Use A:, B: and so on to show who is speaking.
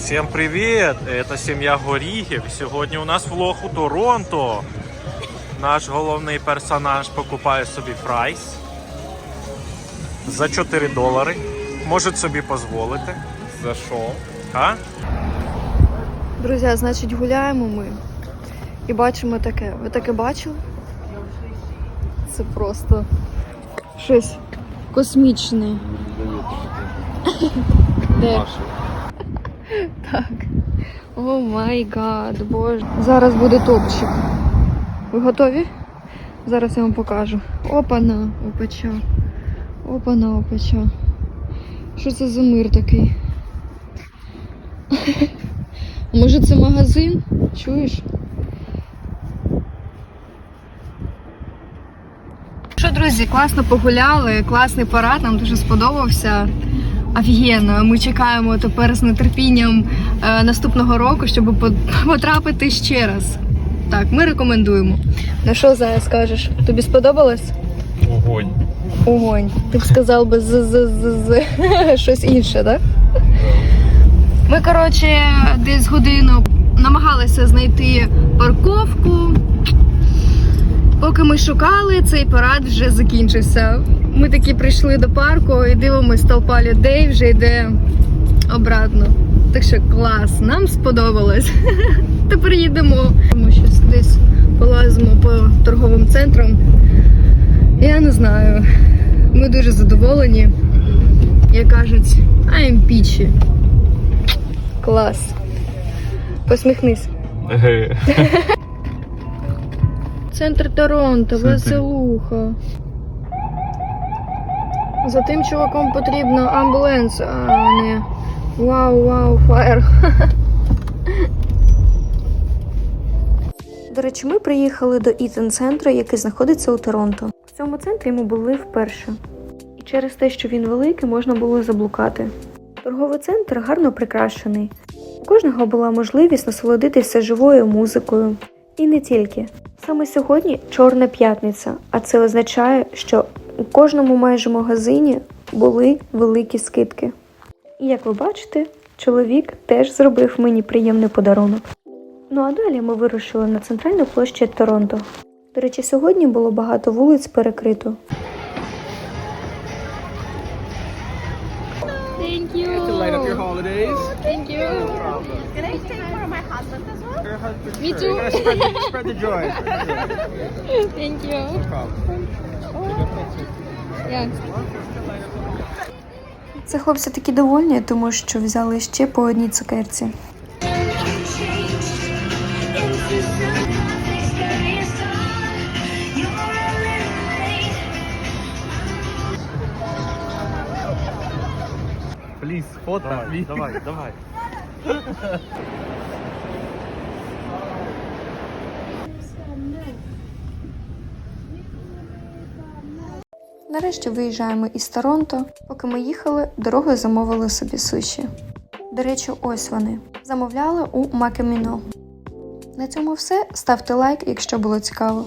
A: Всем привет! Это сім'я Горіхів. Сьогодні у нас влог у Торонто. Наш головний персонаж покупає собі фрайс за 4 долари. Може собі дозволити.
B: За що?
A: А?
C: Друзі, значить, гуляємо ми і бачимо таке. Ви таке бачили? Це просто щось космічне. Де? Так. О май гад, боже. Зараз буде топчик. Ви готові? Зараз я вам покажу. Опана, опача. Опана, опача. Що це за мир такий? Може це магазин? Чуєш? Що, друзі, класно погуляли, класний парад, нам дуже сподобався. Офігенно. Ми чекаємо тепер з нетерпінням е, наступного року, щоб по- потрапити ще раз. Так, ми рекомендуємо. Ну що зараз скажеш? Тобі сподобалось?
B: Огонь.
C: Огонь. Ти б сказав би з щось інше, так? Ми, коротше, десь годину намагалися знайти парковку. Поки ми шукали, цей парад вже закінчився. Ми таки прийшли до парку і дивимось, толпа людей вже йде обратно. Так що клас, нам сподобалось. Тепер їдемо. Ми щось десь полазимо по торговим центрам. Я не знаю. Ми дуже задоволені. Як кажуть, I'm peachy. Клас. Посміхнись. Центр Торонто, веселуха. За тим чуваком потрібно амбуленс, а не вау, вау, фаєр.
D: До речі, ми приїхали до Ітен центру, який знаходиться у Торонто. В цьому центрі ми були вперше. І через те, що він великий, можна було заблукати. Торговий центр гарно прикрашений. У кожного була можливість насолодитися живою музикою. І не тільки. Саме сьогодні Чорна п'ятниця, а це означає, що у кожному майже магазині були великі скидки. І як ви бачите, чоловік теж зробив мені приємний подарунок. Ну а далі ми вирушили на центральну площу Торонто. До речі, сьогодні було багато вулиць перекрито.
C: Thank you. Thank you.
E: Husband as well?
B: Your husband.
C: Me
B: sure.
C: too.
B: You gotta Spread, spread the joy. Spread the joy.
C: Thank you.
B: No problem.
C: Yeah.
D: Це хлопці такі довольні, тому що взяли ще по одній цукерці.
B: Please, фото. Давай,
A: Давай, давай.
D: Нарешті виїжджаємо із Торонто. Поки ми їхали, дорогою замовили собі суші. До речі, ось вони. Замовляли у Макеміно. На цьому все. Ставте лайк, якщо було цікаво.